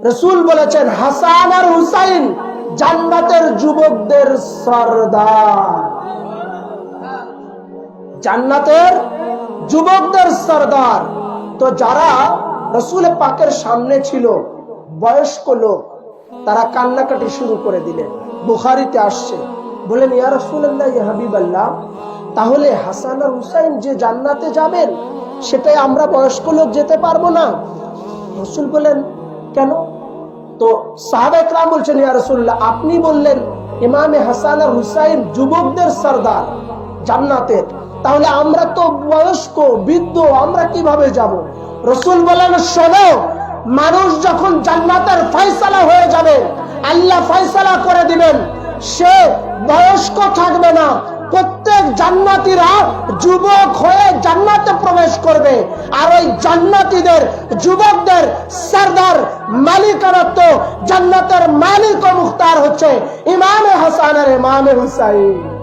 রসুল বলেছেন, হাসান আর হুসাইন জান্নাতের যুবকদের সর্দার। জান্নাতের যুবকদের সর্দার। তো যারা রসুল পাকের সামনে ছিল, বয়স্ক লোক, তারা কান্নাকাটি শুরু করে দিলেন। বুখারিতে আসছে, বলেন, ইয়া রসুল্লাহ হাবিব আল্লাহ তাহলে হাসান আর হুসাইন যে জান্নাতে যাবেন, সেটাই আমরা বয়স্ক লোক যেতে পারব না? রসুল বলেন কেন? তো সাহাবা একরাম বলছেন, ইয়া রসুল্লাহ আপনি বললেন ইমামে হাসান আর হুসাইন যুবকদের সর্দার, জান্নাতের। তাহলে আমরা তো বয়স্ক, বৃদ্ধ, আমরা কীভাবে যাব? রসুল বলেন, শোনো, মানুষ যখন জান্নাতের ফয়সালা হয়ে যাবে, আল্লাহ ফয়সালা করে দিবেন। সে বয়স্ক থাকবে না। প্রত্যেক জান্নাতীরা যুবক হয়ে জান্নাতে প্রবেশ করবে। আর ওই জান্নাতীদের, যুবকদের সর্দার মালিকারত্ব জান্নাতের মালিক ও মুখতার হচ্ছে ইমামে হাসান আর ইমামে হুসাইন।